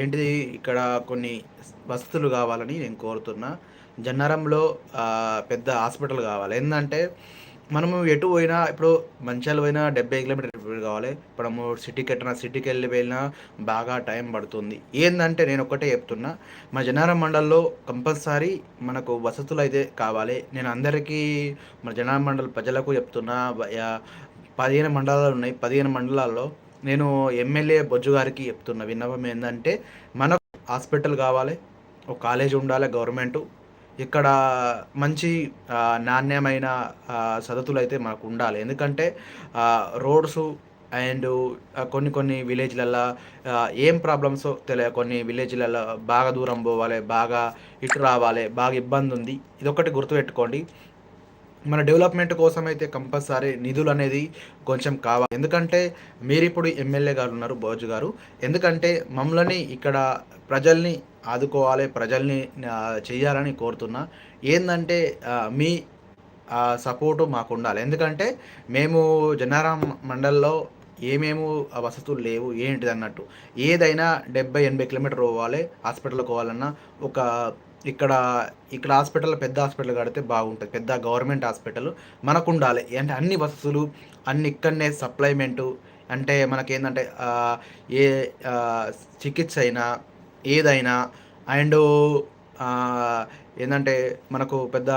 ఏంటిది? ఇక్కడ కొన్ని వసతులు కావాలని నేను కోరుతున్నా. జన్నారంలో పెద్ద హాస్పిటల్ కావాలి. ఏంటంటే మనము ఎటు పోయినా ఇప్పుడు మంచాలు పోయినా డెబ్బై కిలోమీటర్ కావాలి. ఇప్పుడు మనము సిటీకి ఎట్టినా సిటీకి వెళ్ళి వెళ్ళినా బాగా టైం పడుతుంది. ఏంటంటే నేను ఒక్కటే చెప్తున్నా. మా జనారం మండల్లో కంపల్సరీ మనకు వసతులు అయితే కావాలి. నేను అందరికీ మన జనారం మండల ప్రజలకు చెప్తున్నా. పదిహేను మండలాలు ఉన్నాయి. పదిహేను మండలాల్లో నేను ఎమ్మెల్యే బొజ్జు గారికి చెప్తున్న విన్నపం ఏంటంటే మనకు హాస్పిటల్ కావాలి ఒక కాలేజ్ ఉండాలి గవర్నమెంటు. ఇక్కడ మంచి నాణ్యమైన సదతులు అయితే మనకు ఉండాలి. ఎందుకంటే రోడ్స్ అండ్ కొన్ని కొన్ని విలేజ్లలో ఏం ప్రాబ్లమ్స్ తెలియ కొన్ని విలేజ్లలో బాగా దూరం పోవాలి బాగా ఇటు రావాలి బాగా ఇబ్బంది ఉంది ఇదొకటి గుర్తుపెట్టుకోండి. మన డెవలప్మెంట్ కోసం అయితే కంపల్సరీ నిధులు అనేది కొంచెం కావాలి. ఎందుకంటే మీరు ఇప్పుడు ఎమ్మెల్యే గారు ఉన్నారు బోజు గారు. ఎందుకంటే మమ్మల్ని ఇక్కడ ప్రజల్ని ఆదుకోవాలి ప్రజల్ని చేయాలని కోరుతున్నా. ఏంటంటే మీ సపోర్టు మాకు ఉండాలి. ఎందుకంటే మేము జనారాం మండల్లో ఏమేమి వసతులు లేవు ఏంటిది అన్నట్టు ఏదైనా డెబ్బై ఎనభై కిలోమీటర్ పోవాలి హాస్పిటల్కి పోవాలన్నా ఒక ఇక్కడ ఇక్కడ హాస్పిటల్ పెద్ద హాస్పిటల్ కడితే బాగుంటుంది. పెద్ద గవర్నమెంట్ హాస్పిటల్. మనకు ఉండాలి అంటే అన్ని వసతులు అన్ని ఇక్కడనే సప్లైమెంటు. అంటే మనకేంటంటే ఏ చికిత్స అయినా ఏదైనా అండ్ ఏంటంటే మనకు పెద్ద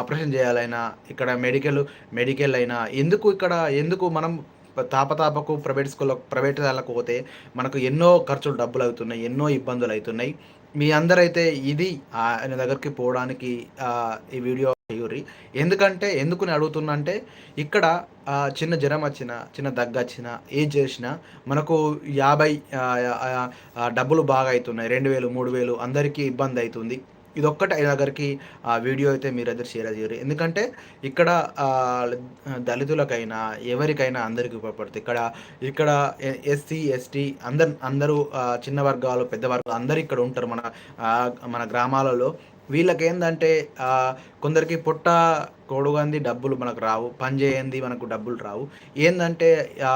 ఆపరేషన్ చేయాలైనా ఇక్కడ మెడికల్ మెడికల్ అయినా ఎందుకు ఇక్కడ ఎందుకు మనం తాపతాపకు ప్రైవేట్ స్కూల్లో ప్రైవేట్ వాళ్ళకు పోతే మనకు ఎన్నో ఖర్చులు డబ్బులు అవుతున్నాయి ఎన్నో ఇబ్బందులు అవుతున్నాయి. మీ అందరైతే ఇది ఆయన దగ్గరికి పోవడానికి ఈ వీడియో చేయుర్రి. ఎందుకంటే ఎందుకు నేను అడుగుతున్నా అంటే ఇక్కడ చిన్న జ్వరం వచ్చిన చిన్న దగ్గు వచ్చిన ఏం చేసినా మనకు యాభై డబ్బులు బాగా అవుతున్నాయి. రెండు వేలు మూడు వేలు అందరికీ ఇబ్బంది అవుతుంది. ఇదొక్కటి అయిన దగ్గరికి ఆ వీడియో అయితే మీరు అయితే షేర్ చేయరు. ఎందుకంటే ఇక్కడ దళితులకైనా ఎవరికైనా అందరికీ ఉపయోగపడుతుంది. ఇక్కడ ఇక్కడ ఎస్సీ ఎస్టీ అందరు అందరూ చిన్న వర్గాలు పెద్ద వర్గాలు అందరు ఇక్కడ ఉంటారు మన మన గ్రామాలలో. వీళ్ళకి ఏంటంటే కొందరికి పుట్ట కొడుగంది డబ్బులు మనకు రావు పని చేయండి మనకు డబ్బులు రావు. ఏంటంటే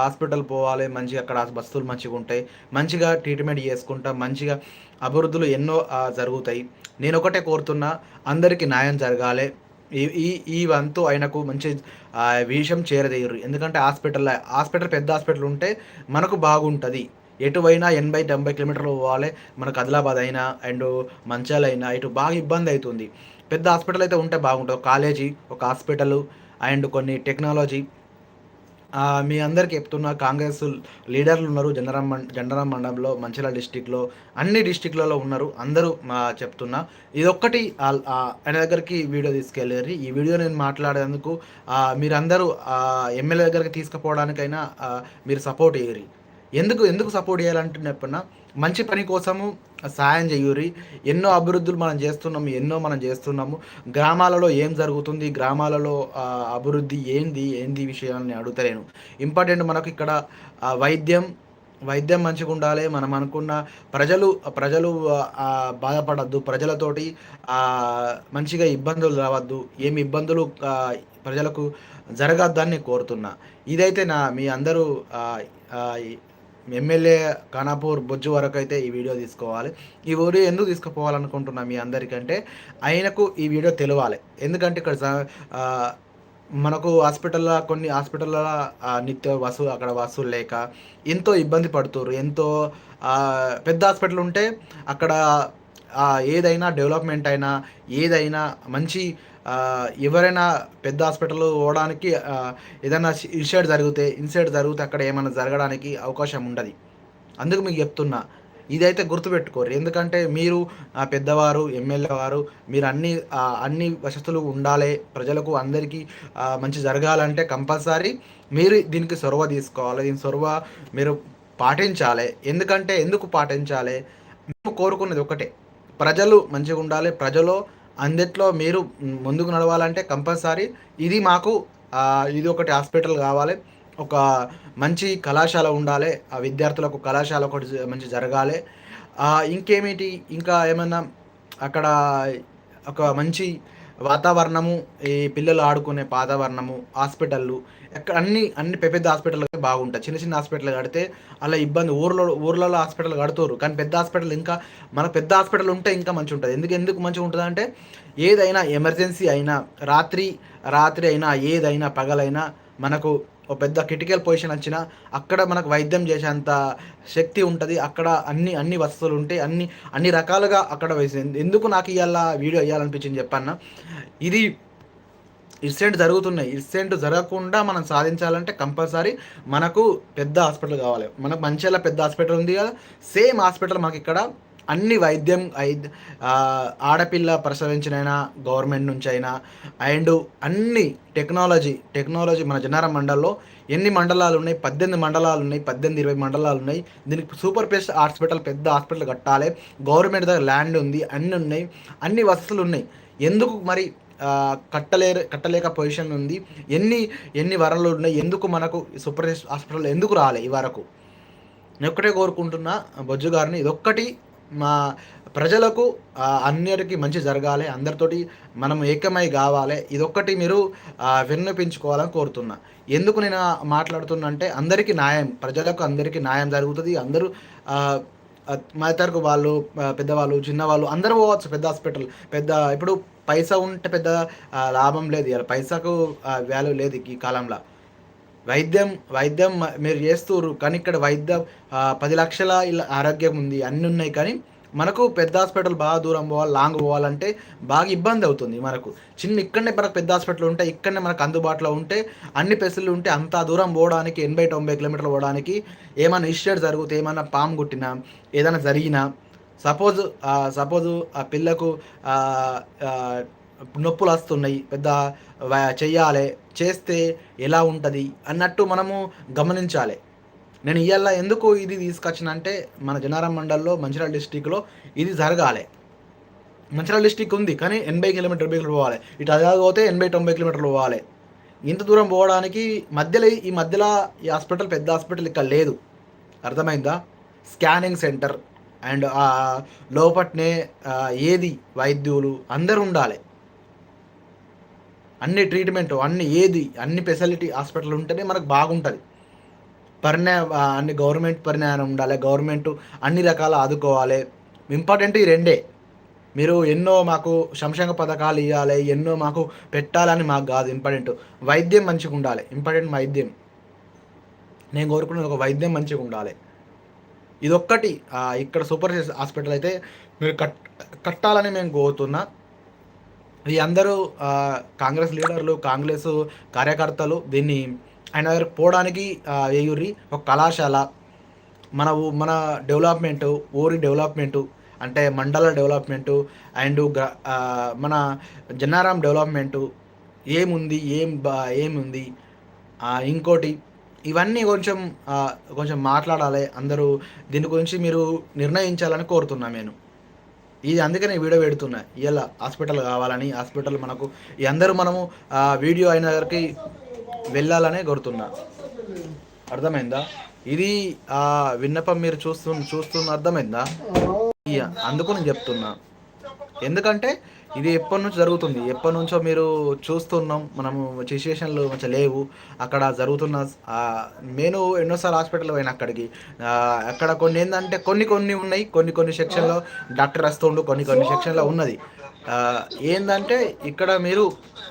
హాస్పిటల్ పోవాలి మంచిగా అక్కడ బస్సులు మంచిగా ఉంటాయి మంచిగా ట్రీట్మెంట్ చేసుకుంటా మంచిగా అభివృద్ధులు ఎన్నో జరుగుతాయి. నేను ఒకటే కోరుతున్నా అందరికీ న్యాయం జరగాలి. ఈ ఈ ఈ వంతు ఆయనకు మంచి విషయం చేరదేయరు ఎందుకంటే హాస్పిటల్ హాస్పిటల్ పెద్ద హాస్పిటల్ ఉంటే మనకు బాగుంటుంది. ఎటువైనా ఎనభై డెబ్బై కిలోమీటర్లు పోవాలి. మనకు ఆదిలాబాద్ అయినా అండ్ మంచాల అయినా ఇటు బాగా ఇబ్బంది అవుతుంది. పెద్ద హాస్పిటల్ అయితే ఉంటే బాగుంటుంది. కాలేజీ ఒక హాస్పిటల్ అండ్ కొన్ని టెక్నాలజీ. మీ అందరికి చెప్తున్న కాంగ్రెస్ లీడర్లు ఉన్నారు. జనరం జనరం మండలంలో మంచిర్యాల డిస్టిక్లో అన్ని డిస్టిక్లలో ఉన్నారు. అందరూ మా చెప్తున్నా. ఇదొక్కటి ఆయన దగ్గరికి వీడియో తీసుకెళ్ళారు ఈ వీడియో నేను మాట్లాడేందుకు మీరందరూ ఎమ్మెల్యే దగ్గరికి తీసుకుపోవడానికైనా మీరు సపోర్ట్ చేయరు. ఎందుకు ఎందుకు సపోర్ట్ చేయాలంటున్నప్పుడన్నా మంచి పని కోసము సాయం చేయూరి. ఎన్నో అభివృద్ధులు మనం చేస్తున్నాము ఎన్నో మనం చేస్తున్నాము. గ్రామాలలో ఏం జరుగుతుంది గ్రామాలలో అభివృద్ధి ఏంది ఏంది విషయాన్ని అడుగుతలేను. ఇంపార్టెంట్ మనకు ఇక్కడ వైద్యం వైద్యం మంచిగా ఉండాలి. మనం అనుకున్న ప్రజలు ప్రజలు బాధపడద్దు. ప్రజలతోటి మంచిగా ఇబ్బందులు రావద్దు. ఏమి ఇబ్బందులు ప్రజలకు జరగద్దని కోరుతున్నా. ఇదైతే నా మీ అందరూ ఎమ్మెల్యే ఖానాపూర్ బొజ్జు వరకు అయితే ఈ వీడియో తీసుకోవాలి. ఈ వీడియో ఎందుకు తీసుకుపోవాలనుకుంటున్నా మీ అందరికంటే ఆయనకు ఈ వీడియో తెలియాలి. ఎందుకంటే ఇక్కడ మనకు హాస్పిటల్లో కొన్ని హాస్పిటల్లో నిత్య వసూ అక్కడ వసూలు లేక ఎంతో ఇబ్బంది పడుతున్నారు ఎంతో పెద్ద హాస్పిటల్ ఉంటే అక్కడ ఏదైనా డెవలప్మెంట్ అయినా ఏదైనా మంచి ఎవరైనా పెద్ద హాస్పిటల్ పోవడానికి ఏదైనా ఇన్సైడ్ జరిగితే ఇన్సైడ్ జరిగితే అక్కడ ఏమైనా జరగడానికి అవకాశం ఉండదు. అందుకు మీకు చెప్తున్నా ఇదైతే గుర్తుపెట్టుకోరు. ఎందుకంటే మీరు పెద్దవారు ఎమ్మెల్యే వారు మీరు అన్ని అన్ని వసతులు ఉండాలి. ప్రజలకు అందరికీ మంచి జరగాలంటే కంపల్సరీ మీరు దీనికి సొరవ తీసుకోవాలి. దీని సొరవ మీరు పాటించాలి. ఎందుకంటే ఎందుకు పాటించాలి? మేము కోరుకున్నది ఒకటే. ప్రజలు మంచిగా ఉండాలి. ప్రజలు అందట్లో మీరు ముందుకు నడవాలంటే కంపల్సరీ ఇది మాకు ఇది ఒకటి హాస్పిటల్ కావాలి. ఒక మంచి కళాశాల ఉండాలి. ఆ విద్యార్థులకు కళాశాల ఒకటి మంచి జరగాలి. ఇంకేమిటి? ఇంకా ఏమన్నా అక్కడ ఒక మంచి వాతావరణము ఈ పిల్లలు ఆడుకునే వాతావరణము హాస్పిటళ్ళు ఎక్కడ అన్ని అన్ని పెద్ద పెద్ద హాస్పిటల్ బాగుంటాయి. చిన్న చిన్న హాస్పిటల్ కడితే అలా ఇబ్బంది. ఊర్లో ఊర్లలో హాస్పిటల్ కడుతురు. కానీ పెద్ద హాస్పిటల్ ఇంకా మన పెద్ద హాస్పిటల్ ఉంటే ఇంకా మంచిగా ఉంటుంది. ఎందుకు ఎందుకు మంచిగా ఉంటుంది అంటే ఏదైనా ఎమర్జెన్సీ అయినా రాత్రి రాత్రి అయినా ఏదైనా పగలైనా మనకు ఒక పెద్ద క్రిటికల్ పొజిషన్ వచ్చినా అక్కడ మనకు వైద్యం చేసేంత శక్తి ఉంటుంది. అక్కడ అన్ని అన్ని వసతులు ఉంటాయి అన్ని అన్ని రకాలుగా అక్కడ ఎందుకు నాకు ఇవాళ వీడియో వేయాలనిపించింది చెప్పన్న? ఇది ఇన్సిడెంట్ జరుగుతున్నాయి. ఇన్సిడెంట్ జరగకుండా మనం సాధించాలంటే కంపల్సరీ మనకు పెద్ద హాస్పిటల్ కావాలి. మనకు మంచిగా పెద్ద హాస్పిటల్ ఉంది కదా. సేమ్ హాస్పిటల్ మనకి ఇక్కడ అన్ని వైద్యం ఆడపిల్ల ప్రసవించినైనా గవర్నమెంట్ నుంచి అయినా అండ్ అన్ని టెక్నాలజీ టెక్నాలజీ మన జనారం మండల్లో ఎన్ని మండలాలు ఉన్నాయి? పద్దెనిమిది మండలాలు ఉన్నాయి పద్దెనిమిది ఇరవై మండలాలు ఉన్నాయి. దీనికి సూపర్ బెస్ట్ హాస్పిటల్ పెద్ద హాస్పిటల్ కట్టాలి. గవర్నమెంట్ దగ్గర ల్యాండ్ ఉంది అన్నీ ఉన్నాయి. అన్ని వసతులు ఉన్నాయి. ఎందుకు మరి కట్టలే కట్టలేక పొజిషన్ ఉంది. ఎన్ని ఎన్ని వరలు ఉన్నాయి? ఎందుకు మనకు సూపర్ హాస్పిటల్ ఎందుకు రాలే ఈ వరకు? నేను ఒక్కటే కోరుకుంటున్నా బొజ్జు గారిని ఇదొక్కటి మా ప్రజలకు అందరికీ మంచి జరగాలి. అందరితోటి మనం ఏకమై కావాలి. ఇదొక్కటి మీరు విన్నపించుకోవాలని కోరుతున్నా. ఎందుకు నేను మాట్లాడుతున్నా అంటే అందరికీ న్యాయం ప్రజలకు అందరికీ న్యాయం జరుగుతుంది. అందరూ మా వాళ్ళు పెద్దవాళ్ళు చిన్నవాళ్ళు అందరూ పోవచ్చు పెద్ద హాస్పిటల్. పెద్ద ఇప్పుడు పైసా ఉంటే పెద్ద లాభం లేదు. ఇలా పైసాకు వాల్యూ లేదు ఈ కాలంలో. వైద్యం వైద్యం మీరు చేస్తున్నారు కానీ ఇక్కడ వైద్యం పది లక్షల ఇలా ఆరోగ్యం ఉంది అన్నీ ఉన్నాయి కానీ మనకు పెద్ద హాస్పిటల్ బాగా దూరం పోవాలి లాంగ్ పోవాలంటే బాగా ఇబ్బంది అవుతుంది మనకు. చిన్న ఇక్కడనే మనకు పెద్ద హాస్పిటల్ ఉంటే ఇక్కడనే మనకు అందుబాటులో ఉంటే అన్ని పెసలు ఉంటే అంత దూరం పోవడానికి ఎనభై తొంభై కిలోమీటర్లు పోవడానికి ఏమైనా ఇష్యూడ్ జరిగితే ఏమైనా పాము కుట్టినా ఏదైనా జరిగినా సపోజ్ సపోజ్ ఆ పిల్లకు నొప్పులు వస్తున్నాయి పెద్ద చెయ్యాలి చేస్తే ఎలా ఉంటుంది అన్నట్టు మనము గమనించాలి. నేను ఇవాళ ఎందుకు ఇది తీసుకొచ్చిన అంటే మన జనారం మండల్లో మంచిర్యాల డిస్టిక్లో ఇది జరగాలి. మంచిర్యాల డిస్టిక్ ఉంది కానీ ఎనభై కిలోమీటర్ డెబ్బై కిలోమీటర్ పోవాలి. ఇటు అదే పోతే ఎనభై తొంభై కిలోమీటర్లు పోవాలి. ఇంత దూరం పోవడానికి మధ్యలో ఈ మధ్యలో ఈ హాస్పిటల్ పెద్ద హాస్పిటల్ ఇక్కడ లేదు. అర్థమైందా? స్కానింగ్ సెంటర్ అండ్ లోపట్నే ఏది? వైద్యులు అందరు ఉండాలి. అన్ని ట్రీట్మెంట్ అన్ని ఏది? అన్ని ఫెసిలిటీ హాస్పిటల్ ఉంటేనే మనకు బాగుంటుంది. పరిణా అన్ని గవర్నమెంట్ పరిణామం ఉండాలి గవర్నమెంట్ అన్ని రకాల ఆదుకోవాలి. ఇంపార్టెంట్ ఈ రెండే. మీరు ఎన్నో మాకు సంక్షేమ పథకాలు ఇవ్వాలి ఎన్నో మాకు పెట్టాలని మాకు కాదు ఇంపార్టెంట్ వైద్యం మంచిగా ఉండాలి ఇంపార్టెంట్ వైద్యం. నేను కోరుకున్నది ఒక వైద్యం మంచిగా ఉండాలి. ఇదొక్కటి. ఇక్కడ సూపర్ హాస్పిటల్ అయితే మీరు కట్ కట్టాలని మేము కోరుతున్నా. ఈ అందరూ కాంగ్రెస్ లీడర్లు కాంగ్రెస్ కార్యకర్తలు దీన్ని ఆయన దగ్గరకు పోవడానికి ఏయూరి ఒక కళాశాల మన మన డెవలప్మెంటు ఊరి డెవలప్మెంటు అంటే మండల డెవలప్మెంటు అండ్ మన జన్నారాం డెవలప్మెంటు ఏముంది ఏం బా ఏముంది ఇంకోటి ఇవన్నీ కొంచెం కొంచెం మాట్లాడాలి. అందరూ దీని గురించి మీరు నిర్ణయించాలని కోరుతున్నా నేను. ఇది అందుకనే వీడియో పెడుతున్నా. ఇలా హాస్పిటల్ కావాలని హాస్పిటల్ మనకు ఈ అందరూ మనము వీడియో అయిన దగ్గరికి వెళ్ళాలనే కోరుతున్నా. అర్థమైందా? ఇది ఆ విన్నపం మీరు చూస్తు చూస్తున్న అర్థమైందా? అందుకు నేను చెప్తున్నా. ఎందుకంటే ఇది ఎప్పటి నుంచి జరుగుతుంది. ఎప్పటి నుంచో మీరు చూస్తున్నాం. మనము సిచ్యువేషన్లు మంచిగా లేవు. అక్కడ జరుగుతున్న నేను ఎన్నోసార్లు హాస్పిటల్ పోయిన అక్కడికి. అక్కడ కొన్ని ఏంటంటే కొన్ని కొన్ని ఉన్నాయి. కొన్ని కొన్ని సెక్షన్లో డాక్టర్ వస్తుండు. కొన్ని కొన్ని సెక్షన్లో ఉన్నది. ఏంటంటే ఇక్కడ మీరు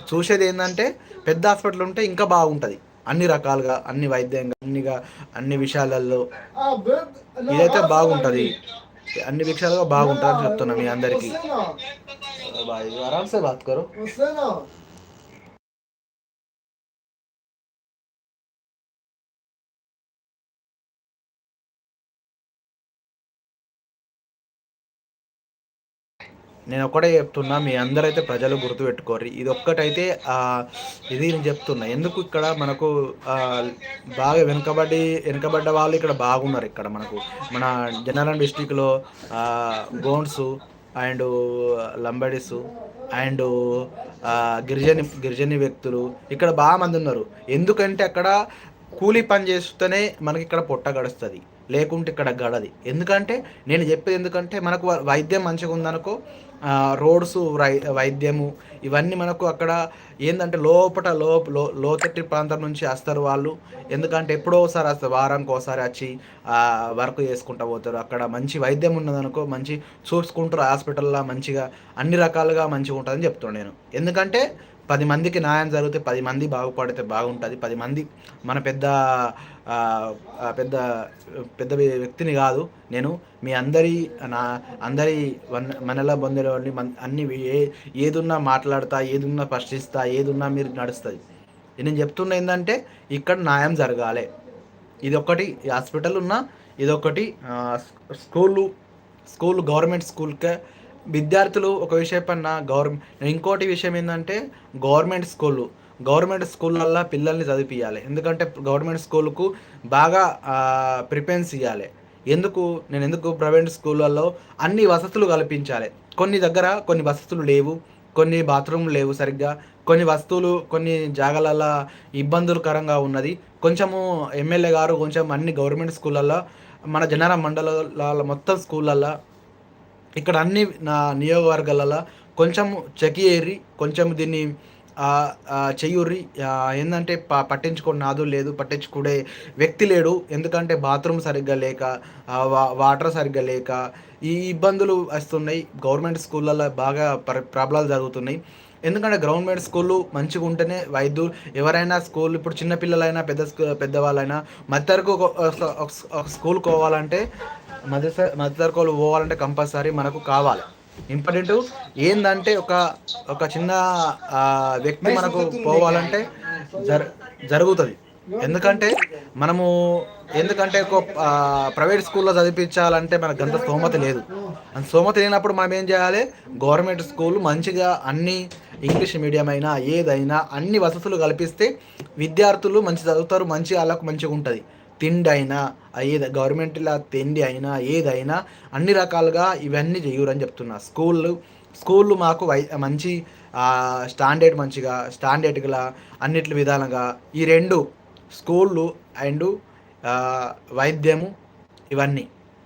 చూసేది ఏంటంటే పెద్ద హాస్పిటల్ ఉంటే ఇంకా బాగుంటుంది. అన్ని రకాలుగా అన్ని వైద్యంగా అన్నిగా అన్ని విషయాలలో ఇదైతే బాగుంటుంది. అన్ని విషయాలుగా బాగుంటుందని చెప్తున్నా మీ అందరికీ. ఆరామ్సే బాత్ కరో నేను ఒక్కటే చెప్తున్నా మీ అందరైతే ప్రజలు గుర్తుపెట్టుకోరు ఇది ఒక్కటైతే ఇది నేను చెప్తున్నా. ఎందుకు ఇక్కడ మనకు బాగా వెనుకబడి వెనుకబడ్డ వాళ్ళు ఇక్కడ బాగున్నారు ఇక్కడ మనకు. మన జనరల్ డిస్టిక్లో గోండ్స్ అండ్ లంబడిస్ అండ్ గిరిజని గిరిజని వ్యక్తులు ఇక్కడ బాగా మంది ఉన్నారు. ఎందుకంటే అక్కడ కూలీ పని చేస్తేనే మనకి ఇక్కడ పొట్ట గడుస్తుంది. లేకుంటే ఇక్కడ గడది. ఎందుకంటే నేను చెప్పేది ఎందుకంటే మనకు వైద్యం మంచిగా ఉందనుకో రోడ్స్ వై వైద్యము ఇవన్నీ మనకు అక్కడ ఏంటంటే లోపట లో లోతట్టి ప్రాంతం నుంచి వస్తారు వాళ్ళు. ఎందుకంటే ఎప్పుడో ఒకసారి వస్తారు వారానికి ఒకసారి వచ్చి వర్క్ చేసుకుంటూ పోతారు. అక్కడ మంచి వైద్యం ఉన్నదనుకో మంచి చూసుకుంటారు హాస్పిటల్లో మంచిగా అన్ని రకాలుగా మంచిగా ఉంటుందని చెప్తున్నాను నేను. ఎందుకంటే పది మందికి న్యాయం జరిగితే పది మంది బాగుపడితే బాగుంటుంది. పది మంది మన పెద్ద పెద్ద పెద్ద వ్యక్తిని కాదు. నేను మీ అందరి నా అందరి వన్ మనలో పొందేవాడిని అన్ని ఏ ఏదున్నా మాట్లాడతా ఏదున్నా ప్రశ్నిస్తా ఏదున్నా మీరు నడుస్తుంది నేను చెప్తున్న ఏంటంటే ఇక్కడ న్యాయం జరగాలి. ఇది ఒకటి హాస్పిటల్ ఉన్న ఇదొకటి స్కూలు స్కూల్ గవర్నమెంట్ స్కూల్కే. విద్యార్థులు ఒక విషయం పైన గవర్నమెంట్ ఇంకోటి విషయం ఏంటంటే గవర్నమెంట్ స్కూళ్ళు గవర్నమెంట్ స్కూళ్ళల్లో పిల్లల్ని చదివిపియాలి ఎందుకంటే గవర్నమెంట్ స్కూల్కు బాగా ప్రిఫరెన్స్ ఇవ్వాలి ఎందుకు? నేను ఎందుకు ప్రైవేట్ స్కూళ్ళల్లో అన్ని వసతులు కల్పించాలి. కొన్ని దగ్గర కొన్ని వసతులు లేవు కొన్ని బాత్రూమ్లు లేవు సరిగ్గా కొన్ని వస్తువులు కొన్ని జాగాలలో ఇబ్బందులకరంగా ఉన్నది. కొంచెము ఎమ్మెల్యే గారు కొంచెం అన్ని గవర్నమెంట్ స్కూళ్ళల్లో మన జనర మండలాల మొత్తం స్కూళ్ళల్లో ఇక్కడ అన్ని నా నియోగవర్గాలలో కొంచెం చెకియేరి కొంచెం దీన్ని ఆ, చెయ్యుర్రి. ఏందంటే ప పట్టించుకునే నాదు లేదు పట్టించుకునే వ్యక్తి లేడు. ఎందుకంటే బాత్రూమ్ సరిగ్గా లేక వా- వాటర్ సరిగ్గా లేక ఈ ఇబ్బందులు వస్తున్నాయి. గవర్నమెంట్ స్కూళ్ళల్లో బాగా ప్ర ప్రాబ్లాలు జరుగుతున్నాయి. ఎందుకంటే గవర్నమెంట్ స్కూళ్ళు మంచిగా ఉంటేనే వైద్యులు ఎవరైనా స్కూల్ ఇప్పుడు చిన్నపిల్లలైనా పెద్ద స్కూ పెద్దవాళ్ళైనా మధ్యతరకు ఒక స్కూల్ పోవాలంటే మధ్య మధ్యతరకులు పోవాలంటే కంపల్సరీ మనకు కావాలి. ఇంపార్టెంట్. ఏందంటే ఒక ఒక చిన్న వ్యక్తి మనకు పోవాలంటే జర జరుగుతుంది. ఎందుకంటే మనము ఎందుకంటే ఒక ప్రైవేట్ స్కూల్లో చదివించాలంటే మనకు అంత స్తోమత లేదు. అంత స్తోమత లేనప్పుడు మనం ఏం చేయాలి? గవర్నమెంట్ స్కూల్ మంచిగా అన్ని ఇంగ్లీష్ మీడియం అయినా ఏదైనా అన్ని వసతులు కల్పిస్తే విద్యార్థులు మంచి చదువుతారు మంచి వాళ్ళకు మంచిగా ఉంటుంది. తిండి అయినా ఏది గవర్నమెంట్లో తిండి అయినా ఏదైనా అన్ని రకాలుగా ఇవన్నీ చేయరని చెప్తున్నా. స్కూళ్ళు స్కూళ్ళు మాకు వై మంచి స్టాండర్డ్ మంచిగా స్టాండర్డ్గా అన్నిటి విధాలుగా ఈ రెండు స్కూళ్ళు అండ్ వైద్యము ఇవన్నీ.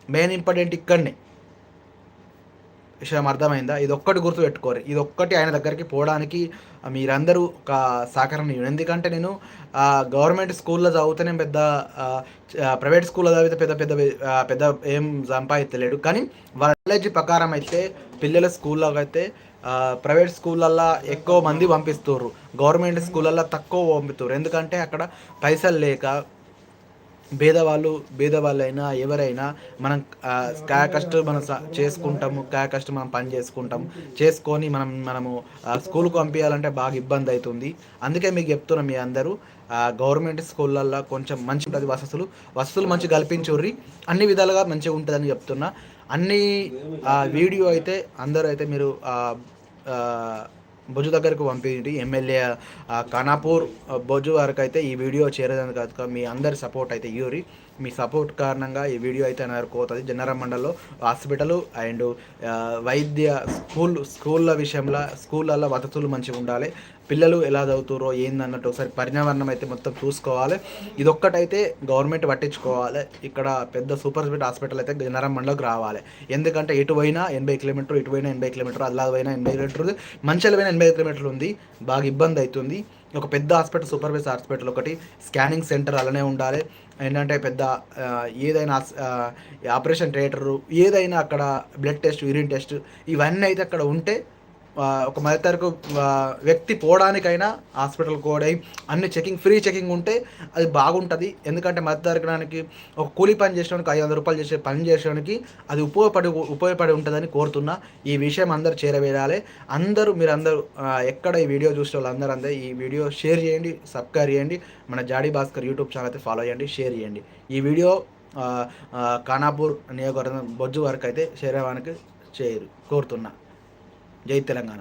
మెయిన్ ఇంపార్టెంట్ ఇక్కడనే. విషయం అర్థమైందా? ఇది ఒక్కటి గుర్తుపెట్టుకోరు ఇది ఒక్కటి ఆయన దగ్గరికి పోవడానికి మీరందరూ ఒక సహకారం ఇవ్వండి ఎందుకంటే నేను గవర్నమెంట్ స్కూల్లో చదివితేనే పెద్ద ప్రైవేట్ స్కూల్లో చదివితే పెద్ద పెద్ద పెద్ద ఏం సంపాదించలేడు కానీ వాళ్ళ కాలేజీ ప్రకారం అయితే పిల్లల స్కూల్లో అయితే ప్రైవేట్ స్కూళ్ళల్లో ఎక్కువ మంది పంపిస్తుర్రు. గవర్నమెంట్ స్కూళ్ళల్లో తక్కువ పంపిస్తారు ఎందుకంటే అక్కడ పైసలు లేక భేదవాళ్ళు భేదవాళ్ళైనా ఎవరైనా మనం ఆ, కాయ మనం స- చేసుకుంటాము కాయ కష్టం మనం పని చేసుకుంటాం చేసుకొని మనం మనము స్కూల్కి పంపించాలంటే బాగా ఇబ్బంది అవుతుంది అందుకే మీకు చెప్తున్నాం మీ అందరూ గవర్నమెంట్ స్కూళ్ళల్లో కొంచెం మంచి ఉంటుంది వసతులు. వసతులు మంచి కల్పించుర్రి. అన్ని విధాలుగా మంచిగా ఉంటుందని చెప్తున్నా. అన్ని వీడియో అయితే అందరూ అయితే మీరు బొజు దగ్గరకు పంపించి ఎమ్మెల్యే ఆ, ఖానాపూర్ ఆ, బొజ్జు వరకు అయితే ఈ వీడియో చేరేదని కాదు మీ అందరి సపోర్ట్ అయితే యూరి మీ సపోర్ట్ కారణంగా ఈ వీడియో అయితే పోతుంది జనరల్ మండల్లో హాస్పిటల్ అండ్ వైద్య స్కూల్ స్కూళ్ళ విషయంలో స్కూళ్ళల్లో వసతులు మంచిగా ఉండాలి. పిల్లలు ఎలా చదువుతారో ఏందన్నట్టు ఒకసారి పర్యావరణం అయితే మొత్తం చూసుకోవాలి. ఇదొక్కటైతే గవర్నమెంట్ పట్టించుకోవాలి. ఇక్కడ పెద్ద సూపర్ స్పెట్ హాస్పిటల్ అయితే జనరం మండలకు రావాలి. ఎందుకంటే ఎటు పోయినా ఎనభై కిలోమీటర్ ఇటు పోయినా ఎనభై కిలోమీటర్ అలా పోయినా ఎనభై కిలోమీటర్ మంచిగా పోయినా ఎనభై కిలోమీటర్లు ఉంది. బాగా ఇబ్బంది అవుతుంది. ఒక పెద్ద హాస్పిటల్ సూపర్ హాస్పిటల్ ఒకటి. స్కానింగ్ సెంటర్ అలానే ఉండాలి. ఏంటంటే పెద్ద ఏదైనా ఆపరేషన్ థియేటరు ఏదైనా అక్కడ బ్లడ్ టెస్ట్ యూరిన్ టెస్ట్ ఇవన్నీ అయితే అక్కడ ఉంటే ఒక మధ్యతరకు వ్యక్తి పోవడానికైనా హాస్పిటల్ కోడై అన్ని చెకింగ్ ఫ్రీ చెకింగ్ ఉంటే అది బాగుంటుంది. ఎందుకంటే మధ్యతరగడానికి ఒక కూలీ పని చేసేవానికి ఐదు వందల రూపాయలు చేసే పని చేసేవానికి అది ఉపయోగపడి ఉపయోగపడి ఉంటుందని కోరుతున్నా. ఈ విషయం అందరు చేరవేయాలి అందరూ మీరు అందరూ ఎక్కడ ఈ వీడియో చూసే వాళ్ళు అందరూ అందరూ ఈ వీడియో షేర్ చేయండి సబ్స్క్రైబ్ చేయండి. మన జాడీ భాస్కర్ యూట్యూబ్ ఛానల్ అయితే ఫాలో చేయండి షేర్ చేయండి. ఈ వీడియో ఖానాపూర్ నియోజకవర్గం బొజ్జు వరకు అయితే చేరేవానికి చేయరు కోరుతున్నా. జై తెలంగాణ